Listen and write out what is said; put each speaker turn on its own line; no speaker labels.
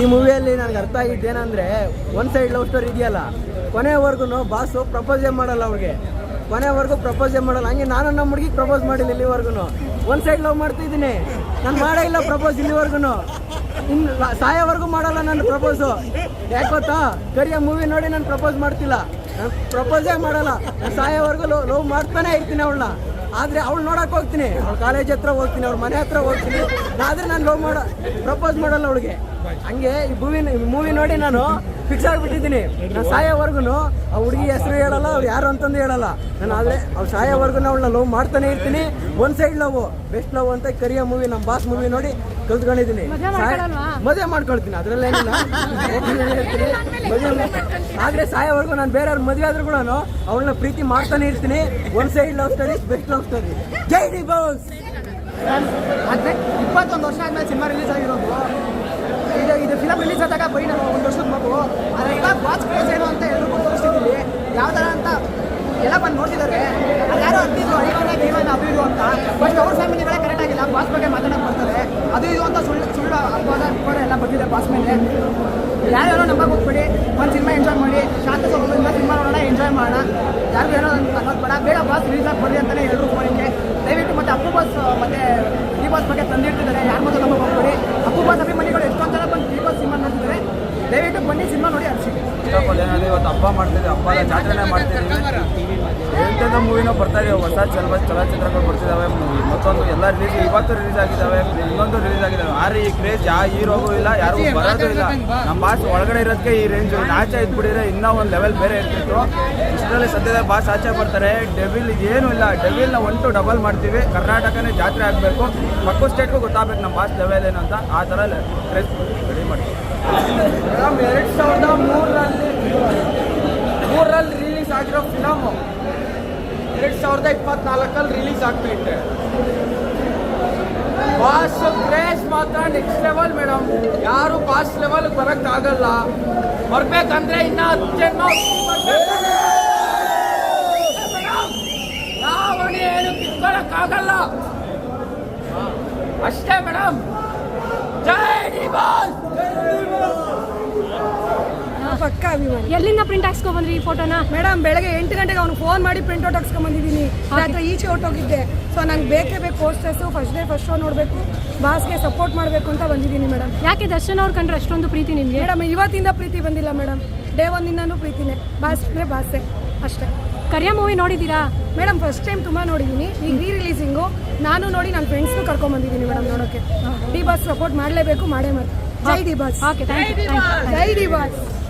ಈ ಮೂವಿಯಲ್ಲಿ ನನಗೆ ಅರ್ಥ ಆಗಿದ್ದೇನೆಂದರೆ ಒನ್ ಸೈಡ್ ಲವ್ ಸ್ಟೋರಿ ಇದೆಯಲ್ಲ, ಕೊನೆವರೆಗೂ ಬಾಸು ಪ್ರಪೋಸೇ ಮಾಡಲ್ಲ ಅವ್ರಿಗೆ? ಕೊನೆವರೆಗೂ ಪ್ರಪೋಸೇ ಮಾಡಲ್ಲ? ಹಂಗೆ ನಾನು ನಮ್ಮ ಹುಡುಗಿಗೆ ಪ್ರಪೋಸ್ ಮಾಡಿಲ್ಲ ಇಲ್ಲಿವರೆಗೂ. ಒನ್ ಸೈಡ್ ಲವ್ ಮಾಡ್ತಿದ್ದೀನಿ ನಾನು ಮಾಡೇ ಇಲ್ಲ ಪ್ರಪೋಸ್ ಇಲ್ಲಿವರೆಗೂ. ಇನ್ನು ಸಾಯೋವರೆಗೂ ಮಾಡಲ್ಲ ನಾನು ಪ್ರಪೋಸು ಯಾಕೆ ಗೊತ್ತಾ? ಕರಿಯ ಮೂವಿ ನೋಡಿ ನಾನು ಪ್ರಪೋಸ್ ಮಾಡ್ತಿಲ್ಲ. ನಾನು ಪ್ರಪೋಸೇ ಮಾಡಲ್ಲ. ನಾನು ಸಾಯೋವರೆಗೂ ಲವ್ ಲವ್ ಮಾಡ್ತಾನೆ ಇರ್ತೀನಿ ಅವಳನ್ನ. ಆದರೆ ಅವಳು ನೋಡಕ್ಕೆ ಹೋಗ್ತೀನಿ. ಅವ್ಳ ಕಾಲೇಜ್ ಹತ್ರ ಹೋಗ್ತೀನಿ, ಅವ್ಳ ಮನೆ ಹತ್ರ ಹೋಗ್ತೀನಿ. ಆದರೆ ನಾನು ಲವ್ ಮಾಡೋ ಪ್ರಪೋಸ್ ಮಾಡಲ್ಲ ಅವಳಿಗೆ. ಹಂಗೆ ಈ ಮೂವಿ ಮೂವಿ ನೋಡಿ ನಾನು ಫಿಕ್ಸ್ ಆಗಿಬಿಟ್ಟಿದ್ದೀನಿ. ನಾನು ಸಾಯೋವರೆಗೂ ಆ ಹುಡುಗಿ ಹೆಸರು ಹೇಳಲ್ಲ ಅವ್ರು ಯಾರು ಅಂತಂದು ಹೇಳಲ್ಲ. ನಾನು ಆದರೆ ಅವ್ರು ಸಾಯೋವರೆಗೂ ಅವಳನ್ನ ಲವ್ ಮಾಡ್ತಾನೆ ಇರ್ತೀನಿ. One side love best love ಅಂತ ಕರಿಯ ಮೂವಿ ನಮ್ಮ ಬಾಸ್ ಮೂವಿ ನೋಡಿ ಕಲ್ತ್ಕೊಂಡಿದ್ದೀನಿ.
ಮದ್ವೆ
ಮಾಡ್ಕೊಳ್ತೀನಿ ಅದರಲ್ಲೇನಿಲ್ಲ. ಮದುವೆ ಆದರೆ ಸಾಯೋವರೆಗೂ ನಾನು ಬೇರೆಯವ್ರ ಮದುವೆ ಆದರೂ ಕೂಡ ಅವಳನ್ನ ಪ್ರೀತಿ ಮಾಡ್ತಾನೆ ಇರ್ತೀನಿ. One side love story best love story ಜೈ ಡಿ ಬಾಸ್!
ಇಪ್ಪತ್ತೊಂದು ವರ್ಷ ಆದ್ಮೇಲೆ ಸಿನಿಮಾ ರಿಲೀಸ್ ಆಗಿರೋದು ಇದು ಇದು ಫಿಲಮ್ ರಿಲೀಸ್ ಆದಾಗ ಬರೀ ನಾವು ಒಂದು ವರ್ಷದ ಮಗು. ಆದರೆ ಇವಾಗ ಬಾಸ್ ಕ್ರೇಜ್ ಏನು ಅಂತ ಎಲ್ರಿಗೂ ತೋರಿಸ್ತಿದ್ದೀವಿ ಯಾವ ಥರ ಅಂತ ಎಲ್ಲ ಬಂದು ನೋಡ್ತಿದ್ದಾರೆ. ಅದು ಯಾರೋ ಅಂತಿದ್ರು ಹೀರೋನ ಹೀರೋನ ಅದು ಇದು ಅಂತ. ಬಟ್ ಅವ್ರ ಫ್ಯಾಮಿಲಿಗಳೇ ಕರೆಕ್ಟ್ ಆಗಿಲ್ಲ. ಬಾಸ್ ಬಗ್ಗೆ ಮಾತಾಡಕ್ಕೆ ಬರ್ತಾರೆ. ಅದು ಇದು ಅಂತ ಸುಳ್ಳು ಸುಳ್ಳು ಅಪವಾದ ಕೂಡ ಎಲ್ಲ ಬಂದಿದೆ ಬಾಸ್ ಮೇಲೆ. ಯಾರ್ಯಾರೋ ನಂಬಕ್ಕೆ ಹೋಗ್ಬೇಡಿ. ಒಂದು ಸಿನಿಮಾ ಎಂಜಾಯ್ ಮಾಡಿ. ಶಾಂತ ಸ್ವರೂಪದಿಂದ ಸಿನಿಮಾ ನೋಡೋಣ ಎಂಜಾಯ್ ಮಾಡೋಣ. ಯಾರಿಗೂ ಏನೋ ಅನ್ನೋದು ಬೇಡ. ಬೇಡ ಬಾಸ್ ರಿಲೀಸ್ ಆಗಿ ಬರಲಿ ಅಂತಲೇ ಎಲ್ಲರೂ ಫೋನಿಗೆ ದಯವಿಟ್ಟು ಮತ್ತೆ ಅಪ್ಪು ಬಾಸ್ ಮತ್ತೆ ಈ ಬಾಸ್ ಬಗ್ಗೆ ತಂದಿರ್ತಿದ್ದಾರೆ ಯಾರು ಮತ್ತೆ ನಂಬಕ್ಕೆ ಹೋಗ್ಬೇಡಿ ಅಪ್ಪು ಬಾಸ್ ಅಭಿಮಾನಿಗಳು ಎಷ್ಟೊಂದು ಜನ ಬಂದು ಈ ಬಾಸ್ ಸಿನಿಮಾ ನೋಡ್ತಿದ್ದಾರೆ ದಯವಿಟ್ಟು ಬನ್ನಿ ಸಿನಿಮಾ ನೋಡಿ ಅನ್ಸಿ.
ಇವತ್ತು ಹಬ್ಬ ಮಾಡ್ತಿದ್ದೆ ಹಬ್ಬ ಜಾತ್ರೆನೇ ಮಾಡ್ತಿದ್ದೀವಿ ಎಂತೆಂಥ ಮೂವಿನೂ ಬರ್ತಾ ಇದೆ ಹೊಸ ಚಲವ ಚಲನಚಿತ್ರಗಳು ಬರ್ತಿದ್ದಾವೆ ಮತ್ತೊಂದು ಎಲ್ಲ ರಿಲೀಸ್ ಇವತ್ತು ರಿಲೀಸ್ ಆಗಿದ್ದಾವೆ ಇನ್ನೊಂದು ರಿಲೀಸ್ ಆಗಿದ್ದಾವೆ ಆ ಈ ಕ್ರೇಜ್ ಆ ಹೀರೋಗೂ ಇಲ್ಲ ಯಾರಿಗೂ ಬರೋದು ಇಲ್ಲ. ನಮ್ಮ ಬಾಸ್ ಒಳಗಡೆ ಇರೋದಕ್ಕೆ ಈ ರೇಂಜ್ ಆಚೆ ಇದ್ಬಿಟ್ಟಿದ್ರೆ ಇನ್ನೂ ಒಂದು ಲೆವೆಲ್ ಬೇರೆ ಇರ್ತಿತ್ತು. ಇಷ್ಟರಲ್ಲಿ ಸದ್ಯದ ಬಾಸ್ ಆಚೆ ಬರ್ತಾರೆ. ಡೆವಿಲ್ ಏನೂ ಇಲ್ಲ. ಡೆವಿಲ್ನ ಒನ್ ಟು ಡಬಲ್ ಮಾಡ್ತೀವಿ. ಕರ್ನಾಟಕನೇ ಜಾತ್ರೆ ಆಗಬೇಕು. ಪಕ್ಕ ಸ್ಟೇಟ್ಗೂ ಗೊತ್ತಾಗಬೇಕು ನಮ್ಮ ಬಾಸ್ ಲೆವೆಲ್ ಏನು ಅಂತ. ಆ ಥರ ಕ್ರೇಜ್ ರೆಡಿ ಮಾಡ್ತೀವಿ.
ಮೇಡಮ್, ಎರಡು ಸಾವಿರದ ಮೂರರಲ್ಲಿ ಮೂರರಲ್ಲಿ ರಿಲೀಸ್ ಆಗಿರೋ ಫಿಲಮ್ ಎರಡು ಸಾವಿರದ ಇಪ್ಪತ್ನಾಲ್ಕಲ್ಲಿ ರಿಲೀಸ್ ಆಗ್ತೈತೆ. ಬಾಸ್ ಕ್ರೇಜ್ ಮಾತ್ರ ನೆಕ್ಸ್ಟ್ ಲೆವೆಲ್ ಮೇಡಮ್. ಯಾರು ಬಾಸ್ ಲೆವೆಲ್ ಬರೋಕ್ಕಾಗಲ್ಲ ಬರ್ಬೇಕಂದ್ರೆ ಇನ್ನ ಜನ್ಮ ನಾವಣಿ ಏನು ಕಿತ್ಕೊಳಕ್ಕಾಗಲ್ಲ ಅಷ್ಟೇ ಮೇಡಮ್ ಜೈ ಡಿ ಬಾಸ್
ಪಕ್ಕ ಅಭಿಮಾನಿ. ಎಲ್ಲಿಂದ ಪ್ರಿಂಟ್ ಹಾಕ್ಸ್ಕೊಂಡ್ಬಂದ್ರಿ ಬಂದ್ರಿ ಈ ಫೋಟೋನ
ಮೇಡಮ್ ಬೆಳಗ್ಗೆ ಎಂಟು ಗಂಟೆಗೆ ಅವ್ನು ಫೋನ್ ಮಾಡಿ ಪ್ರಿಂಟ್ ಔಟ್ ಹಾಕ್ಸ್ಕೊಂಬಂದಿದ್ದೀನಿ. ರಾತ್ರಿ ಈಚೆ ಹೊರಟೋಗಿದ್ದೆ. ಸೊ ನಂಗೆ ಬೇಕೇ ಬೇಕು posters first day first show ನೋಡಬೇಕು. ಬಾಸ್ಗೆ ಸಪೋರ್ಟ್ ಮಾಡಬೇಕು ಅಂತ ಬಂದಿದ್ದೀನಿ ಮೇಡಮ್
ಯಾಕೆ ದರ್ಶನ್ ಅವ್ರು ಕಂಡ್ರೆ ಅಷ್ಟೊಂದು ಪ್ರೀತಿ ನಿಮಗೆ?
ಮೇಡಮ್ ಇವತ್ತಿಂದ ಪ್ರೀತಿ ಬಂದಿಲ್ಲ ಮೇಡಮ್ ಡೇ ಒಂದಿಂದನೂ ಪ್ರೀತಿನೇ. ಬಾಸ್ ಅಂದರೆ ಬಾಸೆ ಅಷ್ಟೇ.
ಕರಿಯ ಮೂವಿ ನೋಡಿದ್ದೀರಾ?
ಮೇಡಮ್ ಫಸ್ಟ್ ಟೈಮ್ ತುಂಬ ನೋಡಿದ್ದೀನಿ ಈಗ ರೀ ರಿಲೀಸಿಂಗು ನಾನು ನೋಡಿ ನನ್ನ ಫ್ರೆಂಡ್ಸ್ನು ಕರ್ಕೊಂಬಂದಿದ್ದೀನಿ ಮೇಡಮ್ ನೋಡೋಕ್ಕೆ ಡಿ ಬಾಸ್ ಸಪೋರ್ಟ್ ಮಾಡಲೇಬೇಕು ಮಾಡೇ ಮಾಡಿ ಜೈ D boss
okay thank you
Jai D boss